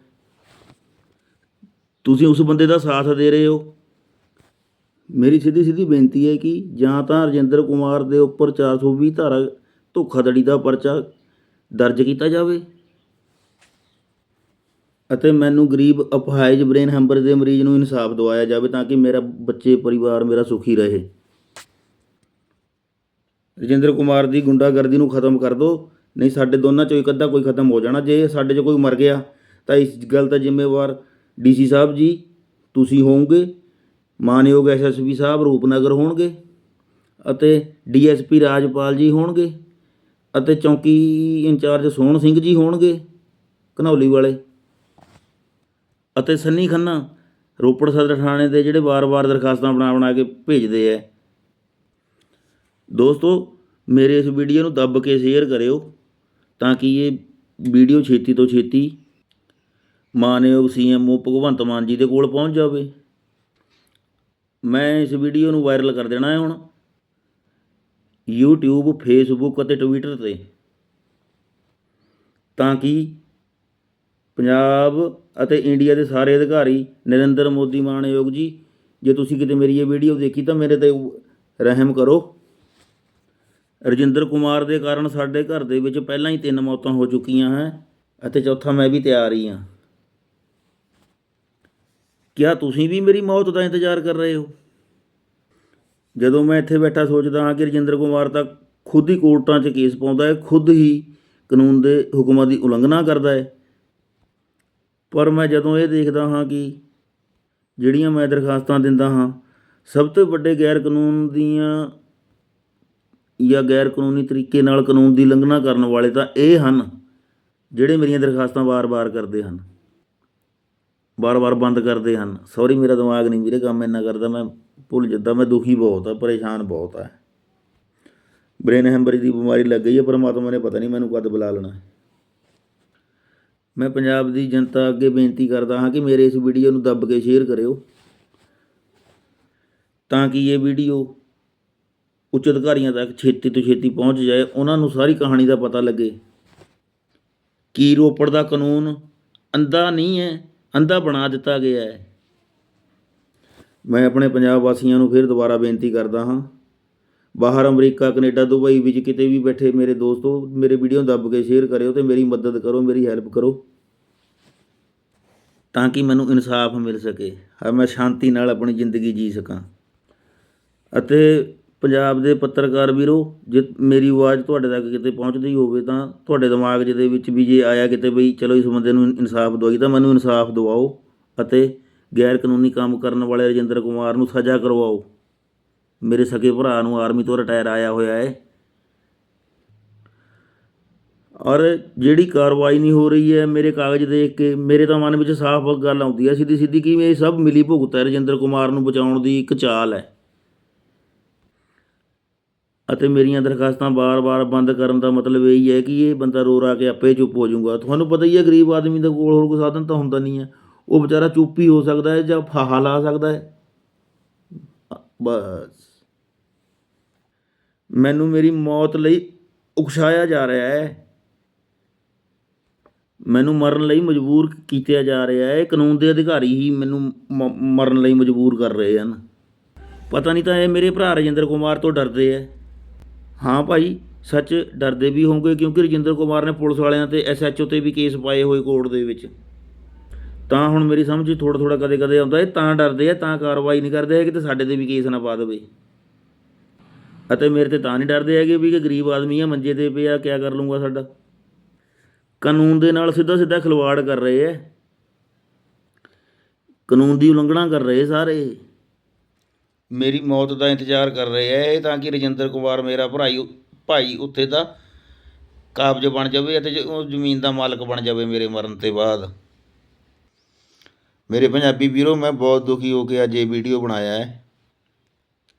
ਤੁਸੀਂ ਉਸ ਬੰਦੇ ਦਾ ਸਾਥ ਦੇ ਰਹੇ ਹੋ। ਮੇਰੀ ਸਿੱਧੀ ਸਿੱਧੀ ਬੇਨਤੀ ਹੈ ਕਿ ਜਾਂ ਤਾਂ ਰਜਿੰਦਰ ਕੁਮਾਰ ਦੇ ਉੱਪਰ 420 ਧਾਰਾ ਧੋਖਾਧੜੀ ਦਾ ਪਰਚਾ ਦਰਜ ਕੀਤਾ ਜਾਵੇ ਅਤੇ ਮੈਨੂੰ ਗਰੀਬ ਅਪਹਾਇਜ ਬ੍ਰੇਨ ਹੈਮਰ ਦੇ ਮਰੀਜ਼ ਨੂੰ ਇਨਸਾਫ ਦਿਵਾਇਆ ਜਾਵੇ ਤਾਂ ਕਿ ਮੇਰਾ ਬੱਚੇ, ਪਰਿਵਾਰ ਮੇਰਾ ਸੁਖੀ ਰਹੇ। ਰਜਿੰਦਰ ਕੁਮਾਰ ਦੀ ਗੁੰਡਾਗਰਦੀ ਨੂੰ ਖਤਮ ਕਰ ਦਿਓ ਨਹੀਂ, ਸਾਡੇ ਦੋਨਾਂ ਚੋਂ ਇੱਕ ਅੱਧਾ ਕੋਈ ਖਤਮ ਹੋ ਜਾਣਾ। ਜੇ ਸਾਡੇ 'ਚ ਕੋਈ ਮਰ ਗਿਆ, ਤਾਂ ਇਸ ਗੱਲ ਦਾ ਜ਼ਿੰਮੇਵਾਰ ਡੀਸੀ ਸਾਹਿਬ ਜੀ। ਤੁਸੀਂ ਹੋਵੋਗੇ। ਮਾਨਯੋਗ ਐਸਐਸਪੀ ਸਾਹਿਬ ਰੂਪਨਗਰ ਹੋਣਗੇ ਅਤੇ ਡੀਐਸਪੀ ਰਾਜਪਾਲ ਜੀ ਹੋਣਗੇ ਅਤੇ ਚੌਕੀ ਇੰਚਾਰਜ ਸੋਹਣ ਸਿੰਘ ਜੀ ਹੋਣਗੇ, ਘਨੌਲੀ ਵਾਲੇ। ਅਤੇ ਸੰਨੀ ਖੰਨਾ ਰੋਪੜ ਸਦਰ ਥਾਣੇ ਦੇ ਜਿਹੜੇ ਵਾਰ-ਵਾਰ ਦਰਖਾਸਤਾਂ ਬਣਾ ਬਣਾ ਕੇ ਭੇਜਦੇ ਐ ਦੋਸਤੋ, ਮੇਰੇ ਇਸ ਵੀਡੀਓ ਨੂੰ ਦੱਬ ਕੇ ਸ਼ੇਅਰ ਕਰਿਓ ਤਾਂ ਕਿ ਇਹ ਵੀਡੀਓ ਛੇਤੀ ਤੋਂ ਛੇਤੀ ਮਾਨਯੋਗ ਸੀਐਮਓ ਭਗਵੰਤ ਮਾਨ ਜੀ ਦੇ ਕੋਲ ਪਹੁੰਚ ਜਾਵੇ। ਮੈਂ ਇਸ ਵੀਡੀਓ ਨੂੰ ਵਾਇਰਲ ਕਰ ਦੇਣਾ ਹੈ ਹੁਣ। YouTube, Facebook ਅਤੇ Twitter ਤੇ। ਤਾਂ ਕਿ ਪੰਜਾਬ ਅਤੇ ਇੰਡੀਆ ਦੇ ਸਾਰੇ ਅਧਿਕਾਰੀ ਨਰਿੰਦਰ ਮੋਦੀ ਮਾਨਯੋਗ ਜੀ, ਜੇ ਤੁਸੀਂ ਕਿਤੇ ਮੇਰੀ ਇਹ ਵੀਡੀਓ ਦੇਖੀ ਤਾਂ ਮੇਰੇ ਤੇ ਰਹਿਮ ਕਰੋ। ਰਜਿੰਦਰ ਕੁਮਾਰ ਦੇ ਕਾਰਨ ਸਾਡੇ ਘਰ ਦੇ ਵਿੱਚ ਪਹਿਲਾਂ ਹੀ ਤਿੰਨ ਮੌਤਾਂ ਹੋ ਚੁੱਕੀਆਂ ਹੈ ਅਤੇ ਚੌਥਾ ਮੈਂ ਵੀ ਤਿਆਰ ਹੀ ਹਾਂ। ਕਿਆ ਤੁਸੀਂ ਵੀ ਮੇਰੀ ਮੌਤ ਦਾ ਇੰਤਜ਼ਾਰ ਕਰ ਰਹੇ ਹੋ? ਜਦੋਂ ਮੈਂ ਇੱਥੇ ਬੈਠਾ ਸੋਚਦਾ ਹਾਂ ਕਿ ਰਜਿੰਦਰ ਕੁਮਾਰ ਤਾਂ ਖੁਦ ਹੀ ਕੋਰਟਾਂ 'ਚ ਕੇਸ ਪਾਉਂਦਾ ਹੈ, ਖੁਦ ਹੀ ਕਾਨੂੰਨ ਦੇ ਹੁਕਮਾਂ ਦੀ ਉਲੰਘਣਾ ਕਰਦਾ ਹੈ। ਪਰ ਮੈਂ ਜਦੋਂ ਇਹ ਦੇਖਦਾ ਹਾਂ ਕਿ ਜਿਹੜੀਆਂ ਮੈਂ ਦਰਖਾਸਤਾਂ ਦਿੰਦਾ ਹਾਂ, ਸਭ ਤੋਂ ਵੱਡੇ ਗੈਰ ਕਾਨੂੰਨ ਦੀਆਂ ਜਾਂ ਗੈਰ ਕਾਨੂੰਨੀ ਤਰੀਕੇ ਨਾਲ ਕਾਨੂੰਨ ਦੀ ਉਲੰਘਣਾ ਕਰਨ ਵਾਲੇ ਤਾਂ ਇਹ ਹਨ ਜਿਹੜੇ ਮੇਰੀਆਂ ਦਰਖਾਸਤਾਂ ਵਾਰ-ਵਾਰ ਕਰਦੇ ਹਨ। ਵਾਰ-ਵਾਰ ਬੰਦ ਕਰਦੇ ਹਨ। ਸੌਰੀ ਮੇਰਾ ਦਿਮਾਗ ਨਹੀਂ ਵੀਰੇ, ਕੰਮ ਇੰਨਾ ਕਰਦਾ, ਮੈਂ ਭੁੱਲ ਜਾਂਦਾ, ਮੈਂ ਦੁਖੀ ਬਹੁਤ ਆ, ਪਰੇਸ਼ਾਨ ਬਹੁਤ ਆ। ਬ੍ਰੇਨ ਹੈਮਰੇਜ ਦੀ ਬਿਮਾਰੀ ਲੱਗ ਗਈ ਹੈ ਪਰਮਾਤਮਾ ਨੇ ਪਤਾ ਨਹੀਂ ਮੈਨੂੰ ਕਦ ਬੁਲਾ ਲੈਣਾ। ਮੈਂ ਪੰਜਾਬ ਦੀ ਜਨਤਾ ਅੱਗੇ ਬੇਨਤੀ ਕਰਦਾ ਹਾਂ ਕਿ ਮੇਰੇ ਇਸ ਵੀਡੀਓ ਨੂੰ ਦੱਬ ਕੇ ਸ਼ੇਅਰ ਕਰਿਓ। ਤਾਂ ਕਿ ਇਹ ਵੀਡੀਓ ਉੱਚ ਅਧਿਕਾਰੀਆਂ ਤੱਕ ਛੇਤੀ ਤੋਂ ਛੇਤੀ ਪਹੁੰਚ ਜਾਏ, ਉਹਨਾਂ ਨੂੰ ਸਾਰੀ ਕਹਾਣੀ ਦਾ ਪਤਾ ਲੱਗੇ। ਕੀ ਰੋਪੜ ਦਾ ਕਾਨੂੰਨ ਅੰਧਾ ਨਹੀਂ ਹੈ? ਅੰਧਾ ਬਣਾ ਦਿੱਤਾ ਗਿਆ ਹੈ। ਮੈਂ ਆਪਣੇ ਪੰਜਾਬ ਵਾਸੀਆਂ ਨੂੰ ਫਿਰ ਦੁਬਾਰਾ ਬੇਨਤੀ ਕਰਦਾ ਹਾਂ, ਬਾਹਰ ਅਮਰੀਕਾ, ਕੈਨੇਡਾ, ਦੁਬਈ ਵਿੱਚ ਕਿਤੇ ਵੀ ਬੈਠੇ ਮੇਰੇ ਦੋਸਤੋ, ਮੇਰੇ ਵੀਡੀਓ ਨੂੰ ਦੱਬ ਕੇ ਸ਼ੇਅਰ ਕਰਿਓ ਤੇ ਮੇਰੀ ਮਦਦ ਕਰੋ, ਮੇਰੀ ਹੈਲਪ ਕਰੋ, ਤਾਂ ਕਿ ਮੈਨੂੰ ਇਨਸਾਫ ਮਿਲ ਸਕੇ, ਹਾਂ, ਮੈਂ ਸ਼ਾਂਤੀ ਨਾਲ ਆਪਣੀ ਜ਼ਿੰਦਗੀ ਜੀ ਸਕਾਂ। ਅਤੇ ਪੰਜਾਬ ਦੇ ਪੱਤਰਕਾਰ ਵੀਰੋ, ਜੇ ਮੇਰੀ ਆਵਾਜ਼ ਤੁਹਾਡੇ ਤੱਕ ਕਿਤੇ ਪਹੁੰਚਦੀ ਹੋਵੇ ਤਾਂ ਤੁਹਾਡੇ ਦਿਮਾਗ ਜਿਹਦੇ ਵਿੱਚ ਵੀ ਜੇ ਆਇਆ ਕਿਤੇ ਬਈ, ਚਲੋ ਇਸ ਬੰਦੇ ਨੂੰ ਇਨਸਾਫ ਦਵਾਈ ਤਾਂ ਮੈਨੂੰ ਇਨਸਾਫ ਦਿਵਾਓ ਅਤੇ ਗੈਰ ਕਾਨੂੰਨੀ ਕੰਮ ਕਰਨ ਵਾਲੇ ਰਜਿੰਦਰ ਕੁਮਾਰ ਨੂੰ ਸਜ਼ਾ ਕਰਵਾਓ। ਮੇਰੇ ਸਕੇ ਭਰਾ ਨੂੰ ਆਰਮੀ ਤੋਂ ਰਿਟਾਇਰ ਆਇਆ ਹੋਇਆ ਹੈ। ਔਰ ਜਿਹੜੀ ਕਾਰਵਾਈ ਨਹੀਂ ਹੋ ਰਹੀ ਹੈ, ਮੇਰੇ ਕਾਗਜ਼ ਦੇਖ ਕੇ ਮੇਰੇ ਤਾਂ ਮਨ ਵਿੱਚ ਸਾਫ਼ ਗੱਲ ਆਉਂਦੀ ਹੈ ਸਿੱਧੀ ਸਿੱਧੀ ਕਿ ਇਹ ਸਭ ਮਿਲੀ ਭੁਗਤ ਹੈ ਰਜਿੰਦਰ ਕੁਮਾਰ ਨੂੰ ਬਚਾਉਣ ਦੀ ਇੱਕ ਚਾਲ ਹੈ। ਅਤੇ ਮੇਰੀਆਂ ਦਰਖਾਸਤਾਂ ਬਾਰ-ਬਾਰ ਬੰਦ ਕਰਨ ਦਾ ਮਤਲਬ ਇਹ ਹੀ ਹੈ ਕਿ ਇਹ ਬੰਦਾ ਰੋ ਰਾ ਕੇ ਆਪੇ ਚੁੱਪ ਹੋ ਜਾਊਗਾ। ਤੁਹਾਨੂੰ ਪਤਾ ਹੀ ਹੈ, ਗਰੀਬ ਆਦਮੀ ਦੇ ਕੋਲ ਹੋਰ ਕੋਈ ਸਾਧਨ ਤਾਂ ਹੁੰਦਾ ਨਹੀਂ ਹੈ। ਉਹ ਵਿਚਾਰਾ ਚੁੱਪ ਹੀ ਹੋ ਸਕਦਾ ਹੈ ਜਾਂ ਫਾਹਾ ਲਾ ਸਕਦਾ ਹੈ। ਬਸ। ਮੈਨੂੰ ਮੇਰੀ ਮੌਤ ਲਈ ਉਕਸਾਇਆ ਜਾ ਰਿਹਾ ਹੈ। ਮੈਨੂੰ ਮਰਨ ਲਈ ਮਜਬੂਰ ਕੀਤਾ ਜਾ ਰਿਹਾ ਹੈ। ਇਹ ਕਾਨੂੰਨ ਦੇ ਅਧਿਕਾਰੀ ਹੀ ਮੈਨੂੰ ਮ- ਮਰਨ ਲਈ ਮਜਬੂਰ ਕਰ ਰਹੇ ਹਨ। ਪਤਾ ਨਹੀਂ ਤਾਂ ਇਹ ਮੇਰੇ ਭਰਾ ਰਜਿੰਦਰ ਕੁਮਾਰ ਤੋਂ ਡਰਦੇ ਹੈ। ਹਾਂ ਭਾਈ, ਸੱਚ ਡਰਦੇ ਵੀ ਹੋਣਗੇ ਕਿਉਂਕਿ ਰਜਿੰਦਰ ਕੁਮਾਰ ਨੇ ਪੁਲਿਸ ਵਾਲਿਆਂ ਤੇ ਐਸਐਚਓ ਤੇ ਵੀ ਕੇਸ ਪਾਏ ਹੋਏ ਕੋਰਟ ਦੇ ਵਿੱਚ। ਤਾਂ ਹੁਣ ਮੇਰੀ ਸਮਝ 'ਚ ਥੋੜਾ ਥੋੜਾ ਕਦੇ ਕਦੇ ਆਉਂਦਾ ਇਹ ਤਾਂ ਡਰਦੇ ਆ, ਤਾਂ ਕਾਰਵਾਈ ਨਹੀਂ ਕਰਦੇ ਹੈਗੇ ਤੇ ਸਾਡੇ ਤੇ ਵੀ ਕੇਸ ਨਾ ਪਾ ਦੇਵੇ। ਅਤੇ ਮੇਰੇ ਤੇ ਤਾਂ ਨਹੀਂ ਡਰਦੇ ਹੈਗੇ ਵੀ ਕਿ ਗਰੀਬ ਆਦਮੀ ਆ, ਮੰਜੇ ਤੇ ਪਿਆ, ਕਿਆ ਕਰ ਲੂੰਗਾ ਸਾਡਾ? ਕਾਨੂੰਨ ਦੇ ਨਾਲ ਸਿੱਧਾ ਸਿੱਧਾ ਖਿਲਵਾੜ ਕਰ ਰਹੇ ਐ ਕਾਨੂੰਨ ਦੀ ਉਲੰਘਣਾ ਕਰ ਰਹੇ ਸਾਰੇ। ਮੇਰੀ ਮੌਤ ਦਾ ਇੰਤਜ਼ਾਰ ਕਰ ਰਹੇ ਐ ਇਹ ਤਾਂ ਕਿ ਰਜਿੰਦਰ ਕੁਮਾਰ ਮੇਰਾ ਭਰਾਈ, ਭਾਈ ਉੱਥੇ ਦਾ ਕਾਬਜ ਬਣ ਜਾਵੇ ਅਤੇ ਉਹ ਜ਼ਮੀਨ ਦਾ ਮਾਲਕ ਬਣ ਜਾਵੇ ਮੇਰੇ ਮਰਨ ਤੋਂ ਬਾਅਦ। ਮੇਰੇ ਪੰਜਾਬੀ ਵੀਰੋ, ਮੈਂ ਬਹੁਤ ਦੁਖੀ ਹੋ ਕੇ ਅੱਜ ਇਹ ਵੀਡੀਓ ਬਣਾਇਆ ਹੈ।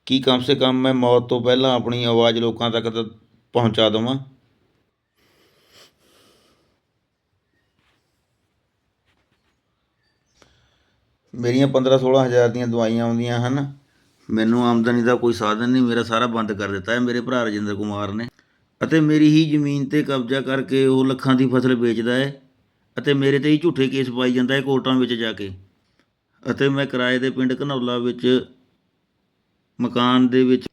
ਕਿ ਕਮ ਸੇ ਕਮ ਮੈਂ ਮੌਤ ਤੋਂ ਪਹਿਲਾਂ ਆਪਣੀ ਆਵਾਜ਼ ਲੋਕਾਂ ਤੱਕ ਪਹੁੰਚਾ ਦੇਵਾਂ? ਮੇਰੀਆਂ 15 16 ਹਜ਼ਾਰ ਦੀਆਂ ਦਵਾਈਆਂ ਆਉਂਦੀਆਂ ਹਨ। ਮੈਨੂੰ ਆਮਦਨੀ ਦਾ ਕੋਈ ਸਾਧਨ ਨਹੀਂ, ਮੇਰਾ ਸਾਰਾ ਬੰਦ ਕਰ ਦਿੱਤਾ ਹੈ ਮੇਰੇ ਭਰਾ ਰਜਿੰਦਰ ਕੁਮਾਰ ਨੇ। ਅਤੇ ਮੇਰੀ ਹੀ ਜ਼ਮੀਨ ਤੇ ਕਬਜ਼ਾ ਕਰਕੇ ਉਹ ਲੱਖਾਂ ਦੀ ਫਸਲ ਵੇਚਦਾ ਹੈ ਅਤੇ ਮੇਰੇ ਤੇ ਹੀ ਝੂਠੇ ਕੇਸ ਪਾਈ ਜਾਂਦਾ ਹੈ ਕੋਰਟਾਂ ਵਿੱਚ ਜਾ ਕੇ। ਅਤੇ ਮੈਂ ਕਿਰਾਏ ਦੇ ਪਿੰਡ ਘਨੌਲਾ ਵਿੱਚ ਮਕਾਨ ਦੇ ਵਿੱਚ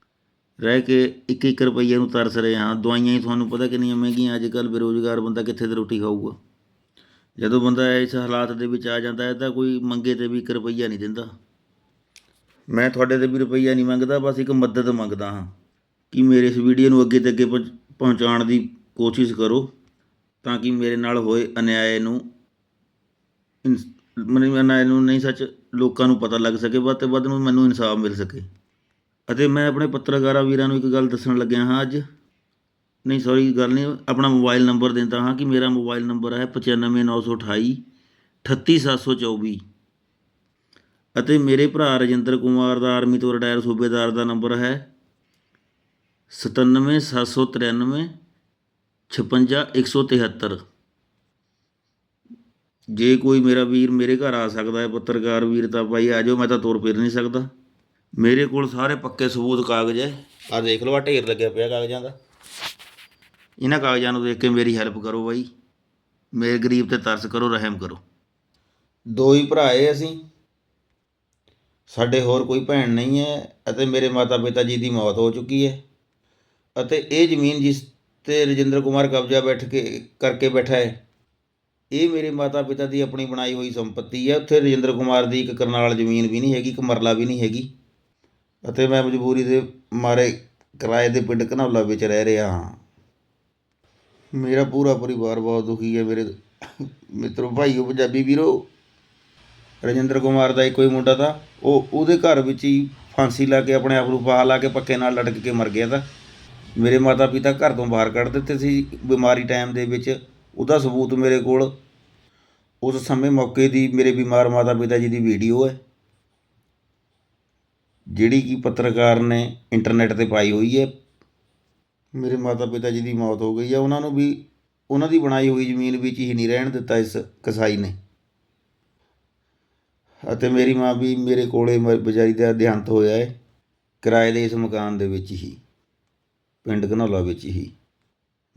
ਰਹਿ ਕੇ ਇੱਕ ਇੱਕ ਰੁਪਈਏ ਨੂੰ ਤਰਸ ਰਹੇ ਹਾਂ। ਦਵਾਈਆਂ ਹੀ ਤੁਹਾਨੂੰ ਪਤਾ ਕਿੰਨੀਆਂ ਮਹਿੰਗੀਆਂ ਅੱਜ ਕੱਲ੍ਹ ਬੇਰੁਜ਼ਗਾਰ ਬੰਦਾ ਕਿੱਥੇ ਤੇ ਰੋਟੀ ਖਾਊਗਾ। ਜਦੋਂ ਬੰਦਾ ਇਸ ਹਾਲਾਤ ਦੇ ਵਿੱਚ ਆ ਜਾਂਦਾ ਹੈ ਤਾਂ ਕੋਈ ਮੰਗੇ ਤੇ ਵੀ ਇੱਕ ਰੁਪਈਆ ਨਹੀਂ ਦਿੰਦਾ। ਮੈਂ ਤੁਹਾਡੇ ਤੇ ਵੀ ਰੁਪਈਆ ਨਹੀਂ ਮੰਗਦਾ, ਬਸ ਇੱਕ ਮਦਦ ਮੰਗਦਾ ਹਾਂ ਕਿ ਮੇਰੇ ਇਸ ਵੀਡੀਓ ਨੂੰ ਅੱਗੇ ਤੇ ਅੱਗੇ ਪਹੁੰਚ- ਪਹੁੰਚਾਉਣ ਦੀ ਕੋਸ਼ਿਸ਼ ਕਰੋ ਤਾਂ ਕਿ ਮੇਰੇ ਨਾਲ ਹੋਏ ਅਨਿਆਏ ਨੂੰ ਇਨਸ- ਮਨੇ ਅਨਿਆਏ ਨੂੰ ਨਹੀਂ ਸੱਚ ਲੋਕਾਂ ਨੂੰ ਪਤਾ ਲੱਗ ਸਕੇ, ਵੱਧ ਤੋਂ ਵੱਧ ਨੂੰ ਮੈਨੂੰ ਇਨਸਾਫ ਮਿਲ ਸਕੇ। ਅਤੇ ਮੈਂ ਆਪਣੇ ਪੱਤਰਕਾਰਾਂ ਵੀਰਾਂ ਨੂੰ ਇੱਕ ਗੱਲ ਦੱਸਣ ਲੱਗਿਆ ਹਾਂ ਅੱਜ। ਨਹੀਂ ਸੌਰੀ ਗੱਲ ਨਹੀਂ, ਆਪਣਾ ਮੋਬਾਈਲ ਨੰਬਰ ਦਿੰਦਾ ਹਾਂ ਕਿ ਮੇਰਾ ਮੋਬਾਈਲ ਨੰਬਰ ਹੈ 95928 38724 ਅਤੇ ਮੇਰੇ ਭਰਾ ਰਜਿੰਦਰ ਕੁਮਾਰ ਦਾ ਆਰਮੀ ਤੋਂ ਰਿਟਾਇਰ ਸੂਬੇਦਾਰ ਦਾ ਨੰਬਰ ਹੈ 97793 56173 ਜੇ ਕੋਈ ਮੇਰਾ ਵੀਰ ਮੇਰੇ ਘਰ ਆ ਸਕਦਾ ਹੈ, ਪੱਤਰਕਾਰ ਵੀਰ, ਤਾਂ ਭਾਈ ਆ ਜਾਓ, ਮੈਂ ਤਾਂ ਤੁਰ ਫਿਰ ਨਹੀਂ ਸਕਦਾ। ਮੇਰੇ ਕੋਲ ਸਾਰੇ ਪੱਕੇ ਸਬੂਤ ਕਾਗਜ਼ ਹੈ। ਆ ਦੇਖ ਲਓ, ਆ ਢੇਰ ਲੱਗਿਆ ਪਿਆ ਕਾਗਜ਼ਾਂ ਦਾ। ਇਹਨਾਂ ਕਾਗਜ਼ਾਂ ਨੂੰ ਦੇਖ ਕੇ ਮੇਰੀ ਹੈਲਪ ਕਰੋ ਬਾਈ। ਮੇਰੇ ਗਰੀਬ ਤੇ ਤਰਸ ਕਰੋ, ਰਹਿਮ ਕਰੋ। ਦੋ ਹੀ ਭਰਾ ਏ ਅਸੀਂ। ਸਾਡੇ ਹੋਰ ਕੋਈ ਭੈਣ ਨਹੀਂ ਹੈ ਅਤੇ ਮੇਰੇ ਮਾਤਾ ਪਿਤਾ ਜੀ ਦੀ ਮੌਤ ਹੋ ਚੁੱਕੀ ਹੈ ਅਤੇ ਇਹ ਜ਼ਮੀਨ ਜਿਸ ਤੇ ਰਜਿੰਦਰ ਕੁਮਾਰ ਕਬਜ਼ਾ ਬੈਠ ਕੇ ਕਰਕੇ ਬੈਠਾ ਹੈ, ਇਹ ਮੇਰੇ ਮਾਤਾ ਪਿਤਾ ਦੀ ਆਪਣੀ ਬਣਾਈ ਹੋਈ ਸੰਪਤੀ ਹੈ। ਉੱਥੇ ਰਜਿੰਦਰ ਕੁਮਾਰ ਦੀ ਇੱਕ ਕਰਨਾਲ ਜ਼ਮੀਨ ਵੀ ਨਹੀਂ ਹੈਗੀ, ਇੱਕ ਮਰਲਾ ਵੀ ਨਹੀਂ ਹੈਗੀ ਅਤੇ ਮੈਂ ਮਜਬੂਰੀ ਦੇ ਮਾਰੇ ਕਿਰਾਏ ਦੇ ਪਿੰਡ ਘਨੌਲਾ ਵਿੱਚ ਰਹਿ ਰਿਹਾ ਹਾਂ। ਮੇਰਾ ਪੂਰਾ ਪਰਿਵਾਰ ਬਹੁਤ ਦੁਖੀ ਹੈ। ਮੇਰੇ ਮਿੱਤਰੋ, ਭਾਈਓ, ਪੰਜਾਬੀ ਵੀਰੋ ਰਜਿੰਦਰ ਕੁਮਾਰ ਦਾ ਇੱਕੋ ਹੀ ਮੁੰਡਾ ਤਾਂ ਉਹ ਉਹਦੇ ਘਰ ਵਿੱਚ ਹੀ ਫਾਂਸੀ ਲਾ ਕੇ ਆਪਣੇ ਆਪ ਨੂੰ ਫਾਹਾ ਲਾ ਕੇ ਪੱਕੇ ਨਾਲ ਲਟਕ ਕੇ ਮਰ ਗਿਆ ਤਾਂ। ਮੇਰੇ ਮਾਤਾ ਪਿਤਾ ਘਰ ਤੋਂ ਬਾਹਰ ਕੱਢ ਦਿੱਤੇ ਸੀ ਬਿਮਾਰੀ ਟਾਈਮ ਦੇ ਵਿੱਚ। ਉਹਦਾ ਸਬੂਤ ਮੇਰੇ ਕੋਲ। ਉਸ ਸਮੇਂ ਮੌਕੇ ਦੀ ਮੇਰੇ ਬਿਮਾਰ ਮਾਤਾ ਪਿਤਾ ਜੀ ਦੀ ਵੀਡੀਓ ਹੈ। ਜਿਹੜੀ ਕਿ ਪੱਤਰਕਾਰ ਨੇ ਇੰਟਰਨੈਟ ਤੇ ਪਾਈ ਹੋਈ ਹੈ। ਮੇਰੇ ਮਾਤਾ ਪਿਤਾ ਜੀ ਦੀ ਮੌਤ ਹੋ ਗਈ ਹੈ ਉਹਨਾਂ ਨੂੰ ਵੀ, ਉਹਨਾਂ ਦੀ ਬਣਾਈ ਹੋਈ ਜ਼ਮੀਨ ਵਿੱਚ ਹੀ ਨਹੀਂ ਰਹਿਣ ਦਿੱਤਾ ਇਸ ਕਸਾਈ ਨੇ। ਅਤੇ ਮੇਰੀ ਮਾਂ ਵੀ ਮੇਰੇ ਕੋਲੇ ਮ- ਵਿਚਾਰੀ ਦਾ ਦੇਹਾਂਤ ਹੋਇਆ ਹੈ ਕਿਰਾਏ ਦੇ ਇਸ ਮਕਾਨ ਦੇ ਵਿੱਚ ਹੀ, ਪਿੰਡ ਘਨੌਲਾ ਵਿੱਚ ਹੀ।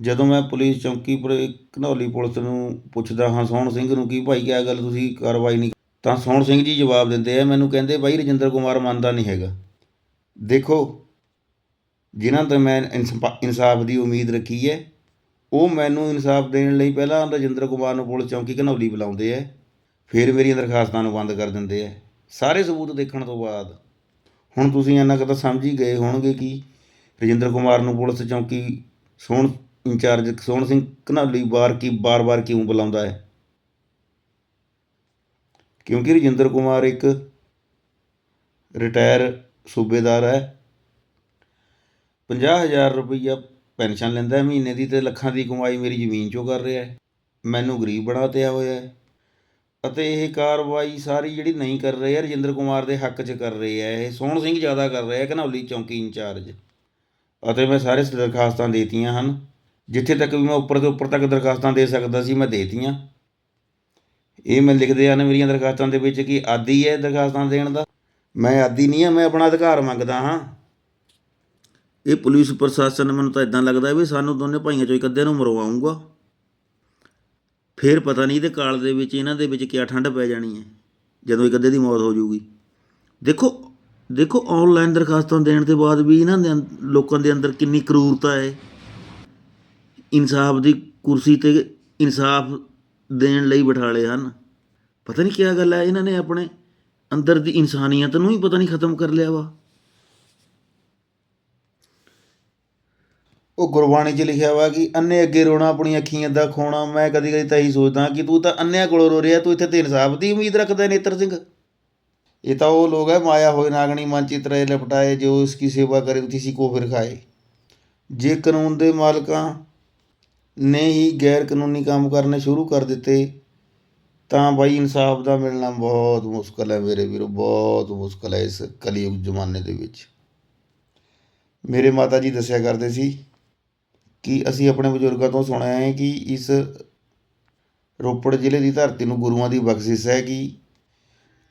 ਜਦੋਂ ਮੈਂ ਪੁਲਿਸ ਚੌਂਕੀ ਪਰ ਘਨੌਲੀ ਪੁਲਿਸ ਨੂੰ ਪੁੱਛਦਾ ਹਾਂ, ਸੋਹਣ ਸਿੰਘ ਨੂੰ ਕਿ ਭਾਈ, ਇਹ ਗੱਲ ਤੁਸੀਂ ਕਾਰਵਾਈ ਨਹੀਂ ਤਾਂ ਸੋਹਣ ਸਿੰਘ ਜੀ ਜਵਾਬ ਦਿੰਦੇ ਆ, ਮੈਨੂੰ ਕਹਿੰਦੇ ਬਾਈ ਰਜਿੰਦਰ ਕੁਮਾਰ ਮੰਨਦਾ ਨਹੀਂ ਹੈਗਾ। ਦੇਖੋ, ਜਿਨ੍ਹਾਂ ਤੋਂ ਮੈਂ ਇਨਸਪਾ- ਇਨਸਾਫ ਦੀ ਉਮੀਦ ਰੱਖੀ ਹੈ, ਉਹ ਮੈਨੂੰ ਇਨਸਾਫ ਦੇਣ ਲਈ ਪਹਿਲਾਂ ਰਜਿੰਦਰ ਕੁਮਾਰ ਨੂੰ ਪੁਲਿਸ ਚੌਂਕੀ ਘਨੌਲੀ ਬੁਲਾਉਂਦੇ ਹੈ ਫਿਰ ਮੇਰੀਆਂ ਦਰਖਾਸਤਾਂ ਨੂੰ ਬੰਦ ਕਰ ਦਿੰਦੇ ਹੈ ਸਾਰੇ ਸਬੂਤ ਦੇਖਣ ਤੋਂ ਬਾਅਦ। ਹੁਣ ਤੁਸੀਂ ਇੰਨਾ ਕੁ ਤਾਂ ਸਮਝ ਹੀ ਗਏ ਹੋਣਗੇ ਕਿ ਰਜਿੰਦਰ ਕੁਮਾਰ ਨੂੰ ਪੁਲਿਸ ਚੌਂਕੀ ਸੋਹਣ ਇੰਚਾਰਜ ਸੋਹਣ ਸਿੰਘ ਘਨੌਲੀ ਬਾਰ ਕੀ ਬਾਰ-ਬਾਰ ਕਿਉਂ ਬੁਲਾਉਂਦਾ ਹੈ? ਕਿਉਂਕਿ ਰਜਿੰਦਰ ਕੁਮਾਰ ਇੱਕ ਰਿਟਾਇਰ ਸੂਬੇਦਾਰ ਹੈ। 50000 ਰੁਪਈਆ ਪੈਨਸ਼ਨ ਲੈਂਦਾ ਮਹੀਨੇ ਦੀ ਤੇ ਲੱਖਾਂ ਦੀ ਕਮਾਈ ਮੇਰੀ ਜ਼ਮੀਨ ਚੋਂ ਕਰ ਰਿਹਾ ਹੈ। ਮੈਨੂੰ ਗਰੀਬ ਬਣਾ ਤਿਆ ਹੋਇਆ ਹੈ। ਅਤੇ ਇਹ ਕਾਰਵਾਈ ਸਾਰੀ ਜਿਹੜੀ ਨਹੀਂ ਕਰ ਰਹੇ ਹੈ ਰਜਿੰਦਰ ਕੁਮਾਰ ਦੇ ਹੱਕ 'ਚ ਕਰ ਰਹੇ ਹੈ ਇਹ ਸੋਹਣ ਸਿੰਘ ਜ਼ਿਆਦਾ ਕਰ ਰਿਹਾ ਘਨੌਲੀ ਚੌਂਕੀ ਇੰਚਾਰਜ। ਅਤੇ ਮੈਂ ਸਾਰੇ ਦਰਖਾਸਤਾਂ ਦੇਤੀਆਂ ਹਨ। ਜਿੱਥੇ ਤੱਕ ਵੀ ਮੈਂ ਉੱਪਰ ਤੋਂ ਉੱਪਰ ਤੱਕ ਦਰਖਾਸਤਾਂ ਦੇ ਸਕਦਾ ਸੀ, ਮੈਂ ਦੇਤੀਆਂ। ਇਹ ਮੈਂ ਲਿਖਦੇ ਹਨ ਮੇਰੀਆਂ ਦਰਖਾਸਤਾਂ ਦੇ ਵਿੱਚ ਕਿ ਆਦੀ ਹੈ ਦਰਖਾਸਤਾਂ ਦੇਣ ਦਾ। ਮੈਂ ਆਦੀ ਨਹੀਂ ਹਾਂ ਮੈਂ ਆਪਣਾ ਅਧਿਕਾਰ ਮੰਗਦਾ ਹਾਂ। ਇਹ ਪੁਲਿਸ ਪ੍ਰਸ਼ਾਸਨ, ਮੈਨੂੰ ਤਾਂ ਇਦਾਂ ਲੱਗਦਾ ਵੀ ਸਾਨੂੰ ਦੋਨੇ ਭਾਈਆਂ ਚੋਂ ਇੱਕ ਅੱਧੇ ਨੂੰ ਮਰਵਾਉਂਗਾ ਫਿਰ ਪਤਾ ਨਹੀਂ ਇਹਦੇ ਕਾਲ ਦੇ ਵਿੱਚ ਇਹਨਾਂ ਦੇ ਵਿੱਚ ਕਿਆ ਠੰਡ ਪੈ ਜਾਣੀ ਹੈ, ਜਦੋਂ ਇੱਕ ਅੱਧੇ ਦੀ ਮੌਤ ਹੋ ਜੂਗੀ ਦੇਖੋ ਦੇਖੋ ਆਨਲਾਈਨ ਦਰਖਾਸਤਾਂ ਦੇਣ ਦੇ ਬਾਅਦ ਵੀ ਇਹਨਾਂ ਦੇ ਅੰ- ਲੋਕਾਂ ਦੇ ਅੰਦਰ ਕਿੰਨੀ ਕਰੂਰਤਾ ਹੈ। ਇਨਸਾਫ ਦੀ ਕੁਰਸੀ ਤੇ ਇਨਸਾਫ ਦੇਣ ਲਈ ਬਿਠਾਲੇ ਹਨ। ਪਤਾ ਨਹੀਂ ਕਿਆ ਗੱਲ ਹੈ, ਇਹਨਾਂ ਨੇ ਆਪਣੇ ਅੰਦਰ ਦੀ ਇਨਸਾਨੀਅਤ ਨੂੰ ਹੀ ਪਤਾ ਨਹੀਂ ਖਤਮ ਕਰ ਲਿਆ ਵਾ। ਉਹ ਗੁਰਬਾਣੀ 'ਚ ਲਿਖਿਆ ਵਾ ਕਿ ਅੰਨੇ ਅੱਗੇ ਰੋਣਾ ਆਪਣੀ ਅੱਖੀਆਂ ਦਾ ਖੋਣਾ, ਮੈਂ ਕਦੀ ਕਦੀ ਤਾਂ ਇਹੀ ਸੋਚਦਾ ਕਿ ਤੂੰ ਤਾਂ ਅੰਨਿਆਂ ਕੋਲੋਂ ਰੋ ਰਿਹਾ, ਤੂੰ ਇੱਥੇ ਤੇ ਇਨਸਾਫ ਦੀ ਉਮੀਦ ਰੱਖਦਾ ਨੇਤਰ ਸਿੰਘ। ਇਹ ਤਾਂ ਉਹ ਲੋਕ ਹੈ ਮਾਇਆ ਹੋਏ ਨਾਗਣੀ ਮਨ ਚਿਤਰੇ ਲਪਟਾਏ, ਜੋ ਉਸ ਕੀ ਸੇਵਾ ਕਰੇ ਉਤੀ ਕੋ ਫਿਰ ਖਾਏ। ਜੇ ਕਾਨੂੰਨ ਦੇ ਮਾਲਕਾਂ ਨੇ ਹੀ ਗੈਰ ਕਾਨੂੰਨੀ ਕੰਮ ਕਰਨੇ ਸ਼ੁਰੂ ਕਰ ਦਿੱਤੇ, ਤਾਂ ਬਾਈ ਇਨਸਾਫ ਦਾ ਮਿਲਣਾ ਬਹੁਤ ਮੁਸ਼ਕਲ ਹੈ ਮੇਰੇ ਵੀਰੋ, ਬਹੁਤ ਮੁਸ਼ਕਲ ਹੈ ਇਸ ਕਲਯੁਗ ਜ਼ਮਾਨੇ ਦੇ ਵਿੱਚ। ਮੇਰੇ ਮਾਤਾ ਜੀ ਦੱਸਿਆ ਕਰਦੇ ਸੀ ਕਿ ਅਸੀਂ ਆਪਣੇ ਬਜ਼ੁਰਗਾਂ ਤੋਂ ਸੁਣਿਆ ਹੈ ਕਿ ਇਸ ਰੋਪੜ ਜ਼ਿਲ੍ਹੇ ਦੀ ਧਰਤੀ ਨੂੰ ਗੁਰੂਆਂ ਦੀ ਬਖਸ਼ਿਸ਼ ਹੈ ਕਿ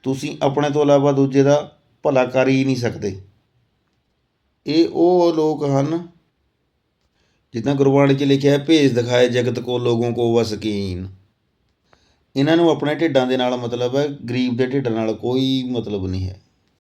ਤੁਸੀਂ ਆਪਣੇ ਤੋਂ ਇਲਾਵਾ ਦੂਜੇ ਦਾ ਭਲਾ ਕਰ ਹੀ ਨਹੀਂ ਸਕਦੇ। ਇਹ ਉਹ ਲੋਕ ਹਨ ਜਿੱਦਾਂ ਗੁਰਬਾਣੀ 'ਚ ਲਿਖਿਆ ਹੈ ਭੇਜ ਦਿਖਾਏ ਜਗਤ ਕੋ, ਲੋਗੋਂ ਕੋ ਵਸਕੀਨ। ਇਹਨਾਂ ਨੂੰ ਆਪਣੇ ਢਿੱਡਾਂ ਦੇ ਨਾਲ ਮਤਲਬ ਹੈ, ਗਰੀਬ ਦੇ ਢਿੱਡ ਨਾਲ ਕੋਈ ਮਤਲਬ ਨਹੀਂ ਹੈ।